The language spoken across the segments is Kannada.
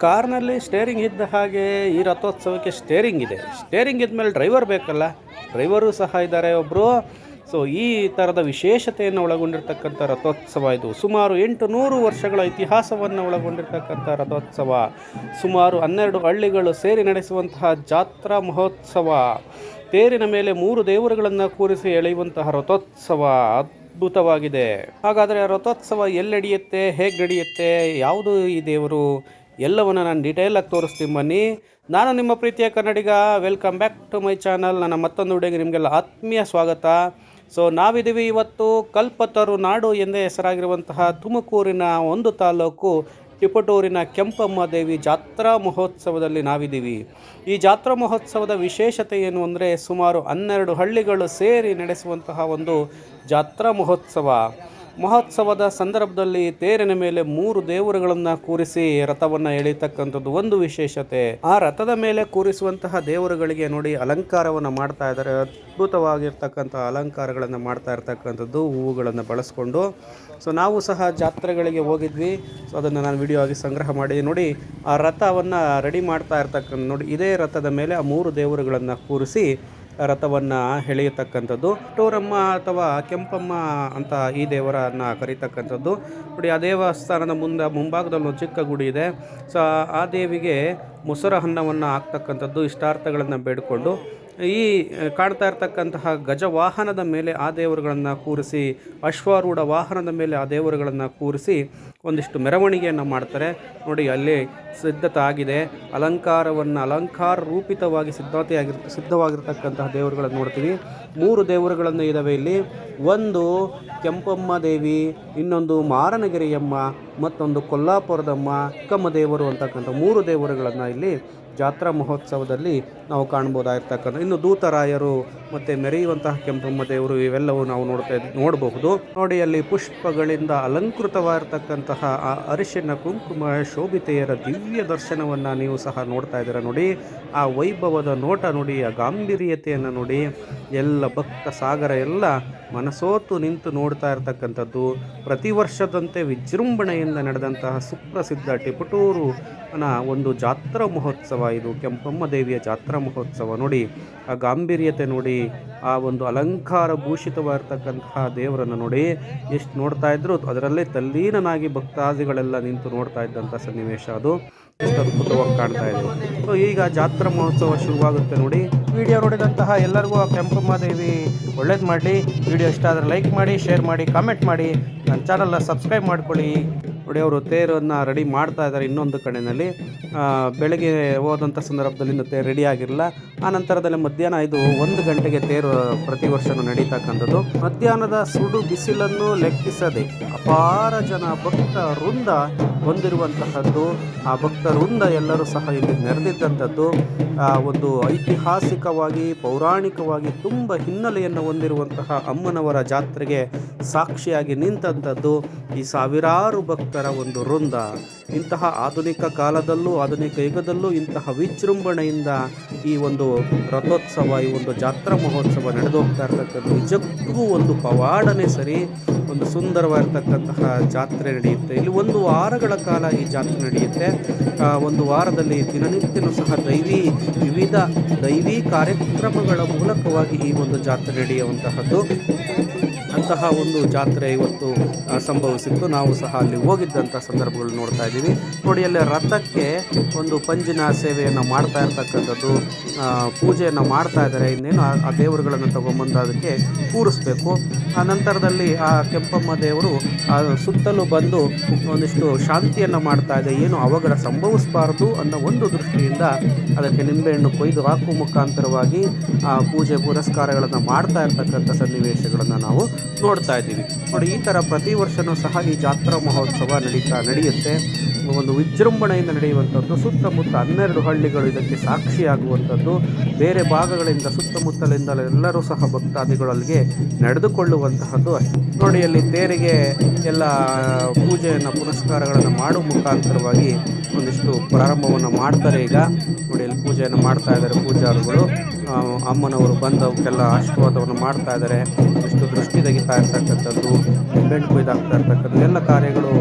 ಕಾರ್ನಲ್ಲಿ ಸ್ಟೇರಿಂಗ್ ಇದ್ದ ಹಾಗೆ ಈ ರಥೋತ್ಸವಕ್ಕೆ ಸ್ಟೇರಿಂಗ್ ಇದೆ. ಸ್ಟೇರಿಂಗ್ ಇದ್ಮೇಲೆ ಡ್ರೈವರ್ ಬೇಕಲ್ಲ? ಡ್ರೈವರು ಸಹ ಇದ್ದಾರೆ ಒಬ್ಬರು ಸೊ ಈ ಥರದ ವಿಶೇಷತೆಯನ್ನು ಒಳಗೊಂಡಿರ್ತಕ್ಕಂಥ ರಥೋತ್ಸವ ಇದು. ಸುಮಾರು ಎಂಟು ನೂರು ವರ್ಷಗಳ ಇತಿಹಾಸವನ್ನು ಒಳಗೊಂಡಿರ್ತಕ್ಕಂಥ ರಥೋತ್ಸವ. ಸುಮಾರು ಹನ್ನೆರಡು ಹಳ್ಳಿಗಳು ಸೇರಿ ನಡೆಸುವಂತಹ ಜಾತ್ರಾ ಮಹೋತ್ಸವ. ತೇರಿನ ಮೇಲೆ ಮೂರು ದೇವರುಗಳನ್ನು ಕೂರಿಸಿ ಎಳೆಯುವಂತಹ ರಥೋತ್ಸವ ಅದ್ಭುತವಾಗಿದೆ. ಹಾಗಾದರೆ ರಥೋತ್ಸವ ಎಲ್ಲಿ ನಡೆಯುತ್ತೆ ಹೇಗೆ ನಡೆಯುತ್ತೆ? ಯಾವುದು ಈ ದೇವರು? ಎಲ್ಲವನ್ನು ನಾನು ಡೀಟೇಲಾಗಿ ತೋರಿಸ್ತೀನಿ ಬನ್ನಿ. ನಾನು ನಿಮ್ಮ ಪ್ರೀತಿಯ ಕನ್ನಡಿಗ welcome back to my channel ನನ್ನ ಮತ್ತೊಂದು ವಿಡಿಯೋಗೆ ನಿಮಗೆಲ್ಲ ಆತ್ಮೀಯ ಸ್ವಾಗತ. ಸೊ ನಾವಿದ್ದೀವಿ ಇವತ್ತು ಕಲ್ಪತರು ನಾಡು ಎಂದೇ ಹೆಸರಾಗಿರುವಂತಹ ತುಮಕೂರಿನ ಒಂದು ತಾಲೂಕು, ತಿಪಟೂರಿನ ಕೆಂಪಮ್ಮ ದೇವಿ ಜಾತ್ರಾ ಮಹೋತ್ಸವದಲ್ಲಿ ನಾವಿದ್ದೀವಿ. ಈ ಜಾತ್ರಾ ಮಹೋತ್ಸವದ ವಿಶೇಷತೆ ಏನು ಅಂದರೆ ಸುಮಾರು ಹನ್ನೆರಡು ಹಳ್ಳಿಗಳು ಸೇರಿ ನಡೆಸುವಂತಹ ಒಂದು ಜಾತ್ರಾ ಮಹೋತ್ಸವ. ಮಹೋತ್ಸವದ ಸಂದರ್ಭದಲ್ಲಿ ತೇರಿನ ಮೇಲೆ ಮೂರು ದೇವರುಗಳನ್ನ ಕೂರಿಸಿ ರಥವನ್ನ ಎಳೀತಕ್ಕಂಥದ್ದು ಒಂದು ವಿಶೇಷತೆ. ಆ ರಥದ ಮೇಲೆ ಕೂರಿಸುವಂತಹ ದೇವರುಗಳಿಗೆ ನೋಡಿ ಅಲಂಕಾರವನ್ನ ಮಾಡ್ತಾ ಇದ್ದಾರೆ. ಅದ್ಭುತವಾಗಿರ್ತಕ್ಕಂಥ ಅಲಂಕಾರಗಳನ್ನು ಮಾಡ್ತಾ ಇರ್ತಕ್ಕಂಥದ್ದು ಹೂವುಗಳನ್ನು ಬಳಸ್ಕೊಂಡು. ಸೊ ನಾವು ಸಹ ಜಾತ್ರೆಗಳಿಗೆ ಹೋಗಿದ್ವಿ. ಸೊ ಅದನ್ನು ನಾನು ವಿಡಿಯೋ ಆಗಿ ಸಂಗ್ರಹ ಮಾಡಿ. ನೋಡಿ, ಆ ರಥವನ್ನು ರೆಡಿ ಮಾಡ್ತಾ ಇರ್ತಕ್ಕಂಥ ನೋಡಿ, ಇದೇ ರಥದ ಮೇಲೆ ಆ ಮೂರು ದೇವರುಗಳನ್ನು ಕೂರಿಸಿ ರಥವನ್ನು ಎಳೆಯತಕ್ಕಂಥದ್ದು ಟೋರಮ್ಮ ಅಥವಾ ಕೆಂಪಮ್ಮ ಅಂತ ಈ ದೇವರನ್ನು ಕರೀತಕ್ಕಂಥದ್ದು. ನೋಡಿ, ಆ ದೇವಸ್ಥಾನದ ಮುಂದೆ, ಮುಂಭಾಗದಲ್ಲಿ ಒಂದು ಚಿಕ್ಕ ಗುಡಿ ಇದೆ. ಸೊ, ಆ ದೇವಿಗೆ ಮೊಸರ ಅನ್ನವನ್ನು ಹಾಕ್ತಕ್ಕಂಥದ್ದು ಇಷ್ಟಾರ್ಥಗಳನ್ನು ಬೇಡಿಕೊಂಡು ಈ ಕಾಣ್ತಾ ಇರ್ತಕ್ಕಂತಹ ಗಜವಾಹನದ ಮೇಲೆ ಆ ದೇವರುಗಳನ್ನು ಕೂರಿಸಿ, ಅಶ್ವಾರೂಢ ವಾಹನದ ಮೇಲೆ ಆ ದೇವರುಗಳನ್ನು ಕೂರಿಸಿ ಒಂದಿಷ್ಟು ಮೆರವಣಿಗೆಯನ್ನು ಮಾಡ್ತಾರೆ. ನೋಡಿ, ಅಲ್ಲಿ ಸಿದ್ಧತೆ ಆಗಿದೆ ಅಲಂಕಾರವನ್ನು ಅಲಂಕಾರ ರೂಪಿತವಾಗಿ ಸಿದ್ಧತೆಯಾಗಿರ್ ಸಿದ್ಧವಾಗಿರ್ತಕ್ಕಂತಹ ದೇವರುಗಳನ್ನು ನೋಡ್ತೀವಿ. ಮೂರು ದೇವರುಗಳನ್ನು ಇದ್ದಾವೆ ಇಲ್ಲಿ. ಒಂದು ಕೆಂಪಮ್ಮ ದೇವಿ, ಇನ್ನೊಂದು ಮಾರನಗಿರಿಯಮ್ಮ, ಮತ್ತೊಂದು ಕೊಲ್ಲಾಪುರದಮ್ಮ ಕಮ್ಮ ದೇವರು ಅಂತಕ್ಕಂಥ ಮೂರು ದೇವರುಗಳನ್ನು ಇಲ್ಲಿ ಜಾತ್ರಾ ಮಹೋತ್ಸವದಲ್ಲಿ ನಾವು ಕಾಣ್ಬೋದಾಗಿರ್ತಕ್ಕಂಥ ಇನ್ನು ದೂತರಾಯರು ಮತ್ತು ಮೆರೆಯುವಂತಹ ಕೆಂಪಮ್ಮ ದೇವರು ಇವೆಲ್ಲವೂ ನಾವು ನೋಡ್ತಾ ನೋಡಬಹುದು. ನೋಡಿ ಅಲ್ಲಿ ಪುಷ್ಪಗಳಿಂದ ಅಲಂಕೃತವಾಗಿರ್ತಕ್ಕಂತಹ ಆ ಅರಿಶಿನ ಕುಂಕುಮ ಶೋಭಿತೆಯರ ದಿವ್ಯ ದರ್ಶನವನ್ನು ನೀವು ಸಹ ನೋಡ್ತಾ ಇದ್ದೀರಾ ನೋಡಿ. ಆ ವೈಭವದ ನೋಟ ನೋಡಿ, ಆ ಗಾಂಭೀರ್ಯತೆಯನ್ನು ನೋಡಿ. ಎಲ್ಲ ಭಕ್ತ ಸಾಗರ ಎಲ್ಲ ಮನಸೋತು ನಿಂತು ನೋಡ್ತಾ ಇರತಕ್ಕಂಥದ್ದು. ಪ್ರತಿ ವರ್ಷದಂತೆ ವಿಜೃಂಭಣೆಯಿಂದ ನಡೆದಂತಹ ಸುಪ್ರಸಿದ್ಧ ಟಿಪಟೂರು ನ ಒಂದು ಜಾತ್ರಾ ಮಹೋತ್ಸವ ಇದು. ಕೆಂಪಮ್ಮ ದೇವಿಯ ಜಾತ್ರಾ ಮಹೋತ್ಸವ. ನೋಡಿ, ಆ ಗಾಂಭೀರ್ಯತೆ ನೋಡಿ, ಆ ಒಂದು ಅಲಂಕಾರ ಭೂಷಿತವಾಗಿರ್ತಕ್ಕಂತಹ ದೇವರನ್ನು ನೋಡಿ ಎಷ್ಟು ನೋಡ್ತಾ ಇದ್ರು. ಅದರಲ್ಲೇ ತಲ್ಲೀನನಾಗಿ ಭಕ್ತಾದಿಗಳೆಲ್ಲ ನಿಂತು ನೋಡ್ತಾ ಇದ್ದಂಥ ಸನ್ನಿವೇಶ ಅದು. ಎಷ್ಟು ಅದ್ಭುತವಾಗಿ ಕಾಣ್ತಾ ಇದೆ. ಸೊ, ಈಗ ಜಾತ್ರಾ ಮಹೋತ್ಸವ ಶುರುವಾಗುತ್ತೆ ನೋಡಿ. ವಿಡಿಯೋ ನೋಡಿದಂತಹ ಎಲ್ಲರಿಗೂ ಆ ಕೆಂಪಮ್ಮ ದೇವಿ ಒಳ್ಳೇದು ಮಾಡಲಿ. ವಿಡಿಯೋ ಇಷ್ಟ ಆದರೆ ಲೈಕ್ ಮಾಡಿ, ಶೇರ್ ಮಾಡಿ, ಕಾಮೆಂಟ್ ಮಾಡಿ. ನನ್ನ ಚಾನಲ್ನ ಸಬ್ಸ್ಕ್ರೈಬ್ ಮಾಡ್ಕೊಳ್ಳಿ. ನೋಡಿ ಅವರು ತೇರನ್ನು ರೆಡಿ ಮಾಡ್ತಾ ಇದ್ದಾರೆ ಇನ್ನೊಂದು ಕಡೆಯಲ್ಲಿ. ಬೆಳಗ್ಗೆ ಹೋದಂಥ ಸಂದರ್ಭದಲ್ಲಿ ಇನ್ನು ತೇರು ರೆಡಿ ಆಗಿರಲಿಲ್ಲ ಆ ನಂತರದಲ್ಲಿ ಮಧ್ಯಾಹ್ನ ಇದು ಒಂದು ಗಂಟೆಗೆ ತೇರು ಪ್ರತಿ ವರ್ಷವೂ ನಡೀತಕ್ಕಂಥದ್ದು. ಮಧ್ಯಾಹ್ನದ ಸುಡು ಬಿಸಿಲನ್ನು ಲೆಕ್ಕಿಸದೆ ಅಪಾರ ಜನ ಭಕ್ತ ವೃಂದ ಹೊಂದಿರುವಂತಹದ್ದು. ಆ ಭಕ್ತ ವೃಂದ ಎಲ್ಲರೂ ಸಹ ಇಲ್ಲಿ ನೆರೆದಿದ್ದಂಥದ್ದು. ಒಂದು ಐತಿಹಾಸಿಕವಾಗಿ, ಪೌರಾಣಿಕವಾಗಿ ತುಂಬ ಹಿನ್ನೆಲೆಯನ್ನು ಹೊಂದಿರುವಂತಹ ಅಮ್ಮನವರ ಜಾತ್ರೆಗೆ ಸಾಕ್ಷಿಯಾಗಿ ನಿಂತಂಥದ್ದು ಈ ಸಾವಿರಾರು ಭಕ್ತರ ಒಂದು ವೃಂದ. ಇಂತಹ ಆಧುನಿಕ ಕಾಲದಲ್ಲೂ, ಆಧುನಿಕ ಯುಗದಲ್ಲೂ ಇಂತಹ ವಿಜೃಂಭಣೆಯಿಂದ ಈ ಒಂದು ರಥೋತ್ಸವ, ಈ ಒಂದು ಜಾತ್ರಾ ಮಹೋತ್ಸವ ನಡೆದು ಹೋಗ್ತಾ ಇರ್ತಕ್ಕಂಥ ನಿಜಕ್ಕೂ ಒಂದು ಪವಾಡನೆ ಸರಿ, ಒಂದು ಸುಂದರವಾಗಿರ್ತಕ್ಕಂತಹ ಜಾತ್ರೆ ನಡೆಯುತ್ತೆ. ಇಲ್ಲಿ ಒಂದು ವಾರಗಳ ಕಾಲ ಈ ಜಾತ್ರೆ ನಡೆಯುತ್ತೆ. ಒಂದು ವಾರದಲ್ಲಿ ದಿನನಿತ್ಯನೂ ಸಹ ದೈವಿ ವಿವಿಧ ದೈವಿ ಕಾರ್ಯಕ್ರಮಗಳ ಮೂಲಕವಾಗಿ ಈ ಒಂದು ಜಾತ್ರೆ ನಡೆಯುವಂತಹದ್ದು. ಅಂತಹ ಒಂದು ಜಾತ್ರೆ ಇವತ್ತು ಸಂಭವಿಸಿತ್ತು ನಾವು ಸಹ ಅಲ್ಲಿ ಹೋಗಿದ್ದಂಥ ಸಂದರ್ಭಗಳು ನೋಡ್ತಾ ಇದ್ದೀವಿ. ನೋಡಿ, ಅಲ್ಲಿ ರಥಕ್ಕೆ ಒಂದು ಪಂಜಿನ ಸೇವೆಯನ್ನು ಮಾಡ್ತಾ ಇರ್ತಕ್ಕಂಥದ್ದು ಪೂಜೆಯನ್ನು ಮಾಡ್ತಾ ಇದ್ದಾರೆ. ಇನ್ನೇನು ಆ- ದೇವರುಗಳನ್ನು ತಗೊಂಬಂದು ಅದಕ್ಕೆ ಕೂರಿಸ್ಬೇಕು. ಆ ನಂತರದಲ್ಲಿ ಆ ಕೆಂಪಮ್ಮ ದೇವರು ಸುತ್ತಲೂ ಬಂದು ಒಂದಿಷ್ಟು ಶಾಂತಿಯನ್ನು ಮಾಡ್ತಾ ಇದೆ. ಏನು ಅವಘಡ ಸಂಭವಿಸಬಾರದು ಅನ್ನೋ ಒಂದು ದೃಷ್ಟಿಯಿಂದ ಅದಕ್ಕೆ ನಿಂಬೆಹಣ್ಣು ಕೊಯ್ದು ಹಾಕುವ ಮುಖಾಂತರವಾಗಿ ಆ ಪೂಜೆ ಪುರಸ್ಕಾರಗಳನ್ನು ಮಾಡ್ತಾ ಇರ್ತಕ್ಕಂಥ ಸನ್ನಿವೇಶಗಳನ್ನು ನಾವು ನೋಡ್ತಾ ಇದ್ದೀವಿ. ನೋಡಿ, ಈ ಥರ ಪ್ರತಿ ವರ್ಷವೂ ಸಹ ಈ ಜಾತ್ರಾ ಮಹೋತ್ಸವ ನಡೀತಾ ನಡೆಯುತ್ತೆ. ಒಂದು ವಿಜೃಂಭಣೆಯಿಂದ ನಡೆಯುವಂಥದ್ದು, ಸುತ್ತಮುತ್ತ ಹನ್ನೆರಡು ಹಳ್ಳಿಗಳು ಇದಕ್ಕೆ ಸಾಕ್ಷಿಯಾಗುವಂಥದ್ದು. ಬೇರೆ ಭಾಗಗಳಿಂದ ಸುತ್ತಮುತ್ತಲಿಂದ ಎಲ್ಲರೂ ಸಹ ಭಕ್ತಾದಿಗಳಲ್ಲಿಗೆ ನಡೆದುಕೊಳ್ಳುವಂತಹದ್ದು ನೋಡಿ, ಅಲ್ಲಿ ತೇರಿಗೆ ಎಲ್ಲ ಪೂಜೆಯನ್ನು ಪುರಸ್ಕಾರಗಳನ್ನು ಮಾಡುವ ಮುಖಾಂತರವಾಗಿ ಒಂದಿಷ್ಟು ಪ್ರಾರಂಭವನ್ನು ಮಾಡ್ತಾರೆ ಈಗ. ನೋಡಿ, ಅಲ್ಲಿ ಪೂಜೆಯನ್ನು ಮಾಡ್ತಾ ಇದ್ದಾರೆ ಪೂಜಾರುಗಳು. ಅಮ್ಮನವರು ಬಂದು ಅವಕ್ಕೆಲ್ಲ ಆಶೀರ್ವಾದವನ್ನು ಮಾಡ್ತಾ ಇದ್ದಾರೆ. ಎಷ್ಟು ದೃಷ್ಟಿ ತೆಗಿತಾ ಇರ್ತಕ್ಕಂಥದ್ದು, ಬೆಂಡ್ ಕೊಯ್ದಾಗ್ತಾ ಇರ್ತಕ್ಕಂಥದ್ದು, ಎಲ್ಲ ಕಾರ್ಯಗಳು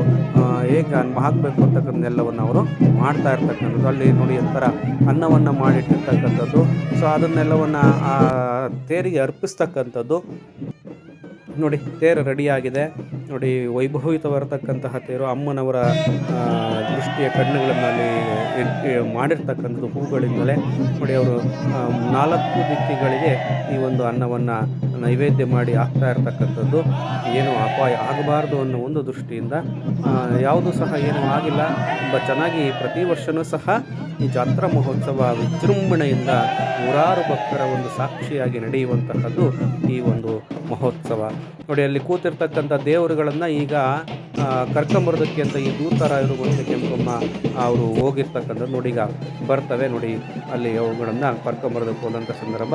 ಹೇಗೆ ಹಾಕಬೇಕು ಅಂತಕ್ಕಂಥೆಲ್ಲವನ್ನು ಅವರು ಮಾಡ್ತಾ ಇರ್ತಕ್ಕಂಥದ್ದು. ಅಲ್ಲಿ ನೋಡಿ ಒಂಥರ ಅನ್ನವನ್ನು ಮಾಡಿಟ್ಟಿರ್ತಕ್ಕಂಥದ್ದು. ಸೊ ಅದನ್ನೆಲ್ಲವನ್ನು ತೇರಿಗೆ ಅರ್ಪಿಸ್ತಕ್ಕಂಥದ್ದು. ನೋಡಿ, ತೇರು ರೆಡಿಯಾಗಿದೆ. ನೋಡಿ ವೈಭವಿತವಾಗಿರ್ತಕ್ಕಂತಹ ತೇರು ಅಮ್ಮನವರ ದೃಷ್ಟಿಯ ಕಣ್ಣುಗಳನ್ನು ಅಲ್ಲಿ ಮಾಡಿರ್ತಕ್ಕಂಥದ್ದು ಹೂಗಳಿಂದಲೇ. ನೋಡಿ, ಅವರು ನಾಲ್ಕು ದಿಕ್ಕಿಗಳಿಗೆ ಈ ಒಂದು ಅನ್ನವನ್ನು ನೈವೇದ್ಯ ಮಾಡಿ ಆಗ್ತಾ ಇರತಕ್ಕಂಥದ್ದು ಏನು ಅಪಾಯ ಆಗಬಾರ್ದು ಅನ್ನೋ ಒಂದು ದೃಷ್ಟಿಯಿಂದ ಯಾವುದೂ ಸಹ ಏನೂ ಆಗಿಲ್ಲ. ತುಂಬ ಚೆನ್ನಾಗಿ ಪ್ರತಿ ವರ್ಷವೂ ಸಹ ಈ ಜಾತ್ರಾ ಮಹೋತ್ಸವ ವಿಜೃಂಭಣೆಯಿಂದ ನೂರಾರು ಭಕ್ತರ ಒಂದು ಸಾಕ್ಷಿಯಾಗಿ ನಡೆಯುವಂತಹದ್ದು ಈ ಒಂದು ಮಹೋತ್ಸವ. ನೋಡಿ, ಅಲ್ಲಿ ಕೂತಿರ್ತಕ್ಕಂಥ ದೇವರುಗಳನ್ನು ಈಗ ಕರ್ಕೊಂಬರೋದಕ್ಕೆ ಅಂತ ಈ ದೂತರಾಯರು ಬಂದು ಕೆಂಪಮ್ಮ ಅವರು ಹೋಗಿರ್ತಕ್ಕಂಥದ್ದು ನೋಡಿ ಈಗ ಬರ್ತವೆ ನೋಡಿ ಅಲ್ಲಿ ಅವುಗಳನ್ನು ಕರ್ಕೊಂಬರೋದಕ್ಕೆ ಹೋದಂಥ ಸಂದರ್ಭ.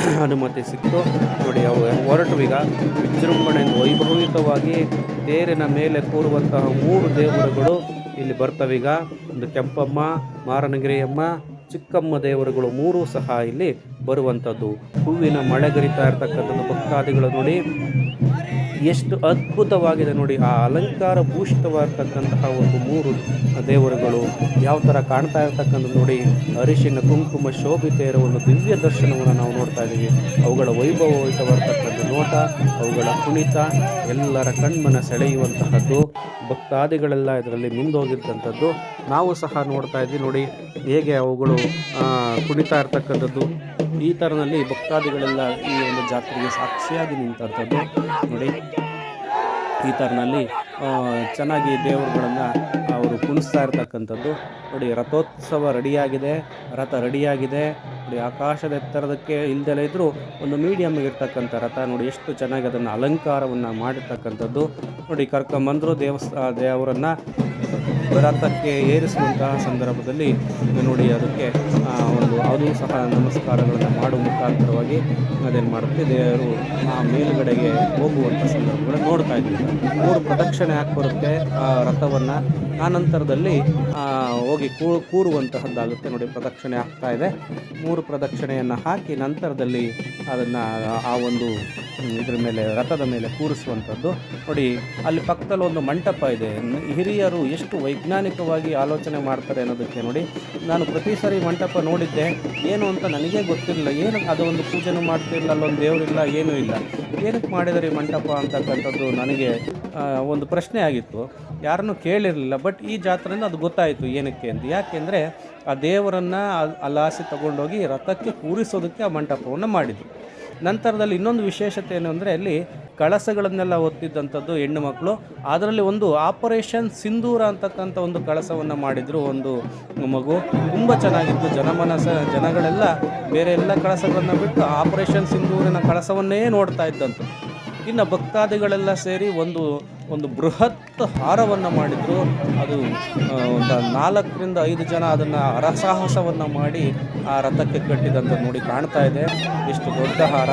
ಅನುಮತಿ ಸಿಕ್ತು ನೋಡಿ, ಅವು ಹೊರಟು ಈಗ. ವಿಜೃಂಭಣೆಯಿಂದ ವೈಭವಿಕವಾಗಿ ತೇರಿನ ಮೇಲೆ ಕೂರುವಂತಹ ಮೂರು ದೇವರುಗಳು ಇಲ್ಲಿ ಬರ್ತವೀಗ ಒಂದು ಕೆಂಪಮ್ಮ, ಮಾರನಗಿರಿಯಮ್ಮ, ಚಿಕ್ಕಮ್ಮ ದೇವರುಗಳು ಮೂರೂ ಸಹ ಇಲ್ಲಿ ಬರುವಂಥದ್ದು. ಹೂವಿನ ಮಳೆಗರಿತಾ ಇರ್ತಕ್ಕಂಥದ್ದು ಭಕ್ತಾದಿಗಳು ನೋಡಿ. ಎಷ್ಟು ಅದ್ಭುತವಾಗಿದೆ ನೋಡಿ. ಆ ಅಲಂಕಾರ ಭೂಷಿತವಾಗಿರ್ತಕ್ಕಂತಹ ಒಂದು ಮೂರು ದೇವರುಗಳು ಯಾವ ಥರ ಕಾಣ್ತಾ ಇರ್ತಕ್ಕಂಥದ್ದು ನೋಡಿ. ಅರಿಶಿನ, ಕುಂಕುಮ ಶೋಭಿತ ಇರೋ ಒಂದು ದಿವ್ಯ ದರ್ಶನವನ್ನು ನಾವು ನೋಡ್ತಾ ಇದ್ದೀವಿ. ಅವುಗಳ ವೈಭವಯುತವಾಗಿರ್ತಕ್ಕಂಥ ನೋಟ, ಅವುಗಳ ಕುಣಿತ, ಎಲ್ಲರ ಕಣ್ಮನ ಸೆಳೆಯುವಂತಹದ್ದು ಭಕ್ತಾದಿಗಳೆಲ್ಲ ಇದರಲ್ಲಿ ಮುಂದೋಗಿರ್ತಂಥದ್ದು ನಾವು ಸಹ ನೋಡ್ತಾ ಇದ್ವಿ ನೋಡಿ, ಹೇಗೆ ಅವುಗಳು ಕುಣಿತಾ ಇರ್ತಕ್ಕಂಥದ್ದು. ಈ ಥರನಲ್ಲಿ ಭಕ್ತಾದಿಗಳೆಲ್ಲ ಈ ಒಂದು ಜಾತ್ರೆಗೆ ಸಾಕ್ಷಿಯಾಗಿ ನಿಂತಂಥದ್ದು. ನೋಡಿ, ಈ ಥರನಲ್ಲಿ ಚೆನ್ನಾಗಿ ದೇವರುಗಳನ್ನು ಅವರು ಕುಣಿಸ್ತಾ ಇರ್ತಕ್ಕಂಥದ್ದು. ನೋಡಿ, ರಥೋತ್ಸವ ರೆಡಿಯಾಗಿದೆ, ರಥ ರೆಡಿಯಾಗಿದೆ. ನೋಡಿ, ಆಕಾಶದ ಎತ್ತರದಕ್ಕೆ ಇಲ್ದಲೇ ಇದ್ದರೂ ಒಂದು ಮೀಡಿಯಮ್ ಇರ್ತಕ್ಕಂಥ ರಥ, ನೋಡಿ, ಎಷ್ಟು ಚೆನ್ನಾಗಿ ಅದನ್ನು ಅಲಂಕಾರವನ್ನು ಮಾಡಿರ್ತಕ್ಕಂಥದ್ದು. ನೋಡಿ, ಕರ್ಕೊಂಬಂದರು ದೇವಸ್ಥಾನ ದೇವರನ್ನು ರಥಕ್ಕೆ ಏರಿಸುವಂತಹ ಸಂದರ್ಭದಲ್ಲಿ ನೋಡಿ ಅದಕ್ಕೆ ಒಂದು ಅದು ಸಹ ನಮಸ್ಕಾರಗಳನ್ನು ಮಾಡುವ ಮುಖಾಂತರವಾಗಿ ಅದೇನು ಮಾಡುತ್ತೆ. ದೇವರು ಆ ಮೇಲುಗಡೆಗೆ ಹೋಗುವಂಥ ಸಂದರ್ಭಗಳನ್ನು ನೋಡ್ತಾ ಇದ್ದೀವಿ ಮೂರು ಪ್ರದಕ್ಷಿಣೆ ಹಾಕಿ ಬರುತ್ತೆ, ಆ, ರಥವನ್ನು. ಆ ನಂತರದಲ್ಲಿ ಹೋಗಿ ಕೂ, ಕೂರುವಂತಹದ್ದಾಗುತ್ತೆ. ನೋಡಿ, ಪ್ರದಕ್ಷಿಣೆ ಆಗ್ತಾ ಇದೆ. ಮೂರು ಪ್ರದಕ್ಷಿಣೆಯನ್ನು ಹಾಕಿ ನಂತರದಲ್ಲಿ ಅದನ್ನು, ಆ ಒಂದು ಇದ್ರ ಮೇಲೆ, ರಥದ ಮೇಲೆ ಕೂರಿಸುವಂಥದ್ದು ನೋಡಿ, ಅಲ್ಲಿ ಪಕ್ಕದಲ್ಲಿ ಒಂದು ಮಂಟಪ ಇದೆ. ಹಿರಿಯರು ಎಷ್ಟು ವೈಜ್ಞಾನಿಕವಾಗಿ ಆಲೋಚನೆ ಮಾಡ್ತಾರೆ ಅನ್ನೋದಕ್ಕೆ ನೋಡಿ, ನಾನು ಪ್ರತಿ ಸಾರಿ ಮಂಟಪ ನೋಡಿದ್ದೆ, ಏನು ಅಂತ ನನಗೇ ಗೊತ್ತಿರಲಿಲ್ಲ ಏನು ಅದು ಒಂದು ಪೂಜೆನೂ ಮಾಡ್ತಿರಲಿಲ್ಲ, ಅಲ್ಲೊಂದು ದೇವರಿಲ್ಲ ಏನೂ ಇಲ್ಲ. ಏನಕ್ಕೆ ಮಾಡಿದರೆ ಈ ಮಂಟಪ ಅಂತಕ್ಕಂಥದ್ದು ನನಗೆ ಒಂದು ಪ್ರಶ್ನೆ ಆಗಿತ್ತು. ಯಾರನ್ನೂ ಕೇಳಿರಲಿಲ್ಲ, ಬಟ್ ಈ ಜಾತ್ರೆಯಿಂದ ಅದು ಗೊತ್ತಾಯಿತು ಏನಕ್ಕೆ ಅಂತ. ಯಾಕೆಂದರೆ ಆ ದೇವರನ್ನು ಅಲ್ಲಾಸಿ ತಗೊಂಡೋಗಿ ರಥಕ್ಕೆ ಕೂರಿಸೋದಕ್ಕೆ ಆ ಮಂಟಪವನ್ನು ಮಾಡಿದರು. ನಂತರದಲ್ಲಿ ಇನ್ನೊಂದು ವಿಶೇಷತೆ ಏನು ಅಂದರೆ, ಅಲ್ಲಿ ಕಳಸಗಳನ್ನೆಲ್ಲ ಹೊತ್ತಿದ್ದಂಥದ್ದು ಹೆಣ್ಣು ಮಕ್ಕಳು. ಅದರಲ್ಲಿ ಒಂದು ಆಪರೇಷನ್ ಸಿಂಧೂರ ಅಂತಕ್ಕಂಥ ಒಂದು ಕಳಸವನ್ನು ಮಾಡಿದರು ಒಂದು ಮಗು. ತುಂಬ ಚೆನ್ನಾಗಿತ್ತು. ಜನಮನಸ, ಜನಗಳೆಲ್ಲ ಬೇರೆ ಎಲ್ಲ ಕಳಸಗಳನ್ನು ಬಿಟ್ಟು ಆಪರೇಷನ್ ಸಿಂಧೂರಿನ ಕಳಸವನ್ನೇ ನೋಡ್ತಾ ಇದ್ದಂತು. ಇನ್ನು ಭಕ್ತಾದಿಗಳೆಲ್ಲ ಸೇರಿ ಒಂದು ಒಂದು ಬೃಹತ್ ಹಾರವನ್ನು ಮಾಡಿದರು. ಅದು ಒಂದು ನಾಲ್ಕರಿಂದ ಐದು ಜನ ಅದನ್ನು ಹರಸಾಹಸವನ್ನು ಮಾಡಿ ಆ ರಥಕ್ಕೆ ಕಟ್ಟಿದಂಥ ನೋಡಿ ಕಾಣ್ತಾ ಇದೆ. ಎಷ್ಟು ದೊಡ್ಡ ಹಾರ.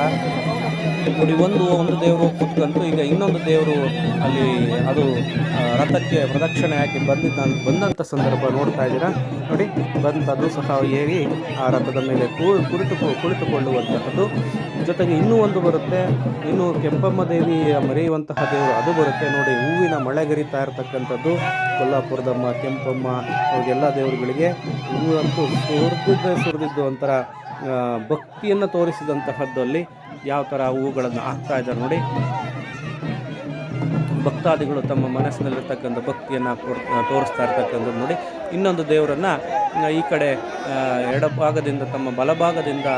ನೋಡಿ ಒಂದು ಒಂದು ದೇವರು ಕೂತ್ಕಂತು ಈಗ ಇನ್ನೊಂದು ದೇವರು ಅಲ್ಲಿ ಅದು ರಥಕ್ಕೆ ಪ್ರದಕ್ಷಿಣೆ ಹಾಕಿ ಬಂದಿದ್ದ, ಬಂದಂಥ ಸಂದರ್ಭ ನೋಡ್ತಾ ಇದ್ದೀರಾ? ನೋಡಿ ಬಂದದ್ದು ಅದು ಸಹ ಏರಿ ಆ ರಥದ ಮೇಲೆ ಕುಳಿತು ಕುಳಿತುಕೊಳ್ಳುವಂತಹದ್ದು. ಜೊತೆಗೆ ಇನ್ನೂ ಒಂದು ಬರುತ್ತೆ, ಇನ್ನು ಕೆಂಪಮ್ಮ ದೇವಿ ಮರೆಯುವಂತಹ ದೇವರು ಅದು ಬರುತ್ತೆ. ನೋಡಿ, ಹೂವಿನ ಮಳೆಗರಿತಾ ಇರತಕ್ಕಂಥದ್ದು ಕೊಲ್ಲಾಪುರದಮ್ಮ, ಕೆಂಪಮ್ಮ, ಅವ್ರಿಗೆಲ್ಲ ದೇವರುಗಳಿಗೆ. ಹೂವು ಅಂತೂ ಸುರಿದಿದ್ದ ಸುರಿದಿದ್ದು ಒಂಥರ ಭಕ್ತಿಯನ್ನು ತೋರಿಸಿದಂತಹದ್ದು ಅಲ್ಲಿ ಯಾವ ಥರ ಹೂವುಗಳನ್ನು ಹಾಕ್ತಾ ಇದ್ದಾರೆ ನೋಡಿ. ಭಕ್ತಾದಿಗಳು ತಮ್ಮ ಮನಸ್ಸಿನಲ್ಲಿರ್ತಕ್ಕಂಥ ಭಕ್ತಿಯನ್ನು ತೋರಿಸ್ತಾ ಇರ್ತಕ್ಕಂಥದ್ದು ನೋಡಿ. ಇನ್ನೊಂದು ದೇವರನ್ನು ಈ ಕಡೆ ಎಡಭಾಗದಿಂದ ತಮ್ಮ ಬಲಭಾಗದಿಂದ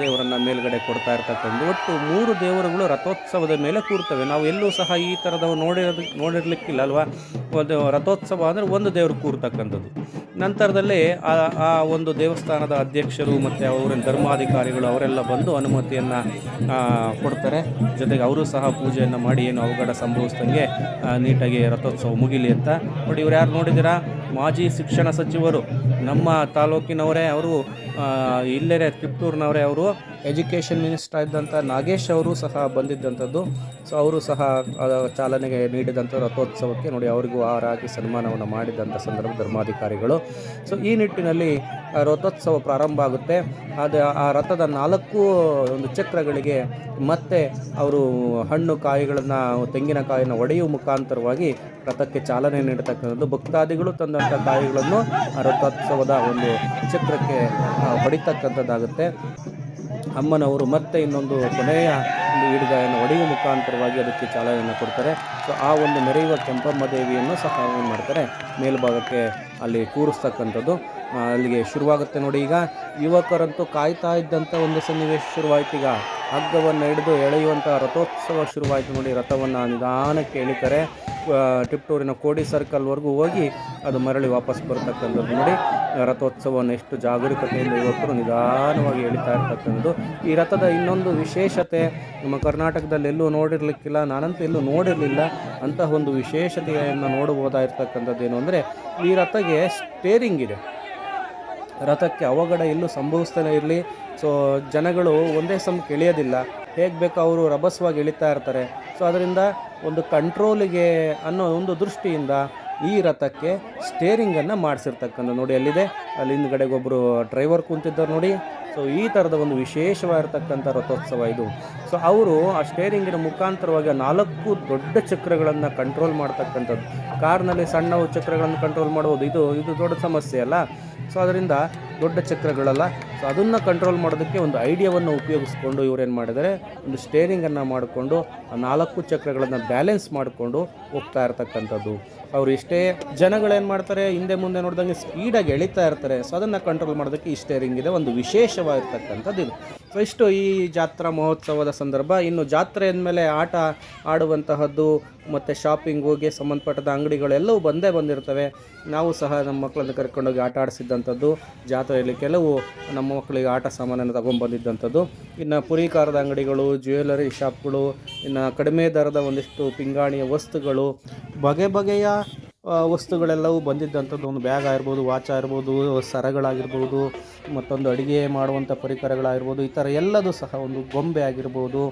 ದೇವರನ್ನು ಮೇಲ್ಗಡೆ ಕೊಡ್ತಾ ಇರ್ತಕ್ಕಂಥ ಒಟ್ಟು ಮೂರು ದೇವರುಗಳು ರಥೋತ್ಸವದ ಮೇಲೆ ಕೂರ್ತವೆ. ನಾವು ಎಲ್ಲೂ ಸಹ ಈ ಥರದವು ನೋಡಿರೋದು ನೋಡಿರ್ಲಿಕ್ಕಿಲ್ಲ ಅಲ್ವಾ? ಒಂದು ರಥೋತ್ಸವ ಅಂದರೆ ಒಂದು ದೇವರು ಕೂರ್ತಕ್ಕಂಥದ್ದು. ನಂತರದಲ್ಲಿ ಆ ಆ ಒಂದು ದೇವಸ್ಥಾನದ ಅಧ್ಯಕ್ಷರು ಮತ್ತು ಅವರ ಧರ್ಮಾಧಿಕಾರಿಗಳು ಅವರೆಲ್ಲ ಬಂದು ಅನುಮತಿಯನ್ನು ಕೊಡ್ತಾರೆ. ಜೊತೆಗೆ ಅವರು ಸಹ ಪೂಜೆಯನ್ನು ಮಾಡಿ ಏನು ಅವಘಡ ಸಂಭವಿಸ್ದಂಗೆ ನೀಟಾಗಿ ರಥೋತ್ಸವ ಮುಗಿಲಿ ಅಂತ. ನೋಡಿ, ಇವ್ರು ಯಾರು ನೋಡಿದ್ದೀರಾ? ಮಾಜಿ ಶಿಕ್ಷಣ ಸಚಿವರು. ನಮ್ಮ ತಾಲೂಕಿನವರೇ ಅವರು ಇಲ್ಲೇ ತಿಪ್ಟೂರಿನವರೇ ಅವರು ಎಜುಕೇಷನ್ ಮಿನಿಸ್ಟರ್ ಇದ್ದಂಥ ನಾಗೇಶ್ ಅವರು ಸಹ ಬಂದಿದ್ದಂಥದ್ದು. ಸೊ, ಅವರು ಸಹ ಚಾಲನೆಗೆ ನೀಡಿದಂಥ ರಥೋತ್ಸವಕ್ಕೆ ನೋಡಿ ಅವರಿಗೂ ಆರಾಗಿ ಸನ್ಮಾನವನ್ನು ಮಾಡಿದಂಥ ಸಂದರ್ಭ ಧರ್ಮಾಧಿಕಾರಿಗಳು. ಸೊ, ಈ ನಿಟ್ಟಿನಲ್ಲಿ ರಥೋತ್ಸವ ಪ್ರಾರಂಭ ಆಗುತ್ತೆ. ಅದು, ಆ ರಥದ ನಾಲ್ಕು ಒಂದು ಚಕ್ರಗಳಿಗೆ ಮತ್ತೆ ಅವರು ಹಣ್ಣು ಕಾಯಿಗಳನ್ನು ತೆಂಗಿನಕಾಯಿನ ಒಡೆಯುವ ಮುಖಾಂತರವಾಗಿ ರಥಕ್ಕೆ ಚಾಲನೆ ನೀಡತಕ್ಕಂಥದ್ದು. ಭಕ್ತಾದಿಗಳು ತಂದಂಥ ಕಾಯಿಗಳನ್ನು ಆ ರಥೋತ್ಸವದ ಒಂದು ಚಿತ್ರಕ್ಕೆ ಹೊಡಿತಕ್ಕಂಥದ್ದಾಗುತ್ತೆ ಅಮ್ಮನವರು ಮತ್ತೆ ಇನ್ನೊಂದು ಕೊನೆಯ ಒಂದು ಈಡುಗಾಯನ್ನು ಒಡೆಯುವ ಮುಖಾಂತರವಾಗಿ ಅದಕ್ಕೆ ಚಾಲನೆಯನ್ನು ಕೊಡ್ತಾರೆ. ಸೊ ಆ ಒಂದು ಮೆರೆಯುವ ಕೆಂಪಮ್ಮ ದೇವಿಯನ್ನು ಸಹ ಏನು ಮಾಡ್ತಾರೆ. ಮೇಲ್ಭಾಗಕ್ಕೆ ಅಲ್ಲಿ ಕೂರಿಸ್ತಕ್ಕಂಥದ್ದು. ಅಲ್ಲಿಗೆ ಶುರುವಾಗುತ್ತೆ ನೋಡಿ. ಈಗ ಯುವಕರಂತೂ ಕಾಯ್ತಾ ಇದ್ದಂಥ ಒಂದು ಸನ್ನಿವೇಶ ಶುರುವಾಯಿತು. ಈಗ ಹಗ್ಗವನ್ನು ಹಿಡಿದು ಎಳೆಯುವಂಥ ರಥೋತ್ಸವ ಶುರುವಾಯಿತು ನೋಡಿ. ರಥವನ್ನು ನಿಧಾನಕ್ಕೆ ಎಳಿತಾರೆ. ಟಿಪ್ಟೂರಿನ ಕೋಡಿ ಸರ್ಕಲ್ವರೆಗೂ ಹೋಗಿ ಅದು ಮರಳಿ ವಾಪಸ್ ಬರ್ತಕ್ಕಂಥದ್ದು ನೋಡಿ. ರಥೋತ್ಸವವನ್ನು ಎಷ್ಟು ಜಾಗರೂಕತೆಯಿಂದ ಯುವಕರು ನಿಧಾನವಾಗಿ ಎಳಿತಾ ಇರ್ತಕ್ಕಂಥದ್ದು. ಈ ರಥದ ಇನ್ನೊಂದು ವಿಶೇಷತೆ, ನಮ್ಮ ಕರ್ನಾಟಕದಲ್ಲಿ ಎಲ್ಲೂ ನೋಡಿರ್ಲಿಕ್ಕಿಲ್ಲ, ನಾನಂತೂ ಎಲ್ಲೂ ನೋಡಿರಲಿಲ್ಲ ಅಂತಹ ಒಂದು ವಿಶೇಷತೆಯನ್ನು ನೋಡಬಹುದಾಗಿರ್ತಕ್ಕಂಥದ್ದೇನು ಅಂದರೆ ಈ ರಥಗೆ ಸ್ಟೇರಿಂಗ್ ಇದೆ. ರಥಕ್ಕೆ ಅವಘಡ ಎಲ್ಲೂ ಸಂಭವಿಸ್ತಲೇ ಇರಲಿ. ಸೊ ಜನಗಳು ಒಂದೇ ಸಮಕ್ಕೆ ಇಳಿಯೋದಿಲ್ಲ ಹೇಗೆ ಬೇಕೋ ಅವರು ರಭಸವಾಗಿ ಇಳಿತಾ ಇರ್ತಾರೆ. ಸೊ ಅದರಿಂದ ಒಂದು ಕಂಟ್ರೋಲಿಗೆ ಅನ್ನೋ ಒಂದು ದೃಷ್ಟಿಯಿಂದ ಈ ರಥಕ್ಕೆ ಸ್ಟೇರಿಂಗನ್ನು ಮಾಡಿಸಿರ್ತಕ್ಕಂಥ ನೋಡಿ ಅಲ್ಲಿದೆ ಅಲ್ಲಿ ಹಿಂದ್ಗಡೆಗೆ ಒಬ್ಬರು ಡ್ರೈವರ್ ಕುಂತಿದ್ದಾರೆ ನೋಡಿ. ಸೊ ಈ ಥರದ ಒಂದು ವಿಶೇಷವಾಗಿರ್ತಕ್ಕಂಥ ರಥೋತ್ಸವ ಇದು. ಸೊ ಅವರು ಆ ಸ್ಟೇರಿಂಗಿನ ಮುಖಾಂತರವಾಗಿ ನಾಲ್ಕು ದೊಡ್ಡ ಚಕ್ರಗಳನ್ನು ಕಂಟ್ರೋಲ್ ಮಾಡ್ತಕ್ಕಂಥದ್ದು. ಕಾರ್ನಲ್ಲಿ ಸಣ್ಣ ಚಕ್ರಗಳನ್ನು ಕಂಟ್ರೋಲ್ ಮಾಡ್ಬೋದು. ಇದು ಇದು ದೊಡ್ಡ ಸಮಸ್ಯೆ ಅಲ್ಲ. ಸೊ ಅದರಿಂದ ದೊಡ್ಡ ಚಕ್ರಗಳಲ್ಲ. ಸೊ ಅದನ್ನು ಕಂಟ್ರೋಲ್ ಮಾಡೋದಕ್ಕೆ ಒಂದು ಐಡಿಯಾವನ್ನು ಉಪಯೋಗಿಸ್ಕೊಂಡು ಇವರೇನು ಮಾಡಿದರೆ ಒಂದು ಸ್ಟೇರಿಂಗನ್ನು ಮಾಡಿಕೊಂಡು, ಆ ನಾಲ್ಕು ಚಕ್ರಗಳನ್ನು ಬ್ಯಾಲೆನ್ಸ್ ಮಾಡಿಕೊಂಡು ಹೋಗ್ತಾ ಇರ್ತಕ್ಕಂಥದ್ದು. ಅವರು ಇಷ್ಟೇ ಜನಗಳೇನು ಮಾಡ್ತಾರೆ, ಹಿಂದೆ ಮುಂದೆ ನೋಡಿದಂಗೆ ಸ್ಪೀಡಾಗಿ ಎಳಿತಾ ಇರ್ತಾರೆ. ಸೊ ಅದನ್ನು ಕಂಟ್ರೋಲ್ ಮಾಡೋದಕ್ಕೆ ಈ ಸ್ಟೇರಿಂಗ್ ಇದೆ ಒಂದು ವಿಶೇಷವಾಗಿರ್ತಕ್ಕಂಥದ್ದು ಇದು. ಸೊ ಇಷ್ಟು ಈ ಜಾತ್ರಾ ಮಹೋತ್ಸವದ ಸಂದರ್ಭ. ಇನ್ನು ಜಾತ್ರೆ ಅಂದಮೇಲೆ ಆಟ ಆಡುವಂತಹದ್ದು ಮತ್ತು ಶಾಪಿಂಗುಗೆ ಸಂಬಂಧಪಟ್ಟದ ಅಂಗಡಿಗಳೆಲ್ಲವೂ ಬಂದೇ ಬಂದಿರ್ತವೆ. ನಾವು ಸಹ ನಮ್ಮ ಮಕ್ಕಳನ್ನು ಕರ್ಕೊಂಡೋಗಿ ಆಟ ಆಡಿಸಿದ್ದಂಥದ್ದು ಜಾತ್ರೆಯಲ್ಲಿ ಕೆಲವು ನಮ್ಮ ಮಕ್ಕಳಿಗೆ ಆಟ ಸಾಮಾನನ್ನು ತಗೊಂಡ್ಬಂದಿದ್ದಂಥದ್ದು ಇನ್ನು ಪುರಿಕಾರದ ಅಂಗಡಿಗಳು ಜ್ಯುವೆಲರಿ ಶಾಪ್ಗಳು ಇನ್ನು ಕಡಿಮೆ ದರದ ಒಂದಿಷ್ಟು ಪಿಂಗಾಣಿಯ ವಸ್ತುಗಳು, ಬಗೆ ಬಗೆಯ ವಸ್ತುಗಳೆಲ್ಲವೂ ಬಂದಿದ್ದಂಥದ್ದು. ಒಂದು ಬ್ಯಾಗ್ ಆಗಿರ್ಬೋದು, ವಾಚ್ ಆಗಿರ್ಬೋದು, ಸರಗಳಾಗಿರ್ಬೋದು, ಮತ್ತೊಂದು ಅಡುಗೆ ಮಾಡುವಂಥ ಪರಿಕರಗಳಾಗಿರ್ಬೋದು, ಈ ಥರ ಎಲ್ಲದೂ ಸಹ ಒಂದು ಗೊಂಬೆ ಆಗಿರ್ಬೋದು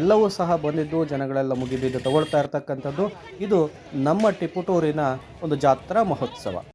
ಎಲ್ಲವೂ ಸಹ ಬಂದಿದ್ದು, ಜನಗಳೆಲ್ಲ ಮುಗಿಬಿದ್ದು ತಗೊಳ್ತಾ ಇರ್ತಕ್ಕಂಥದ್ದು. ಇದು ನಮ್ಮ ಟಿಪುಟೂರಿನ ಒಂದು ಜಾತ್ರಾ ಮಹೋತ್ಸವ.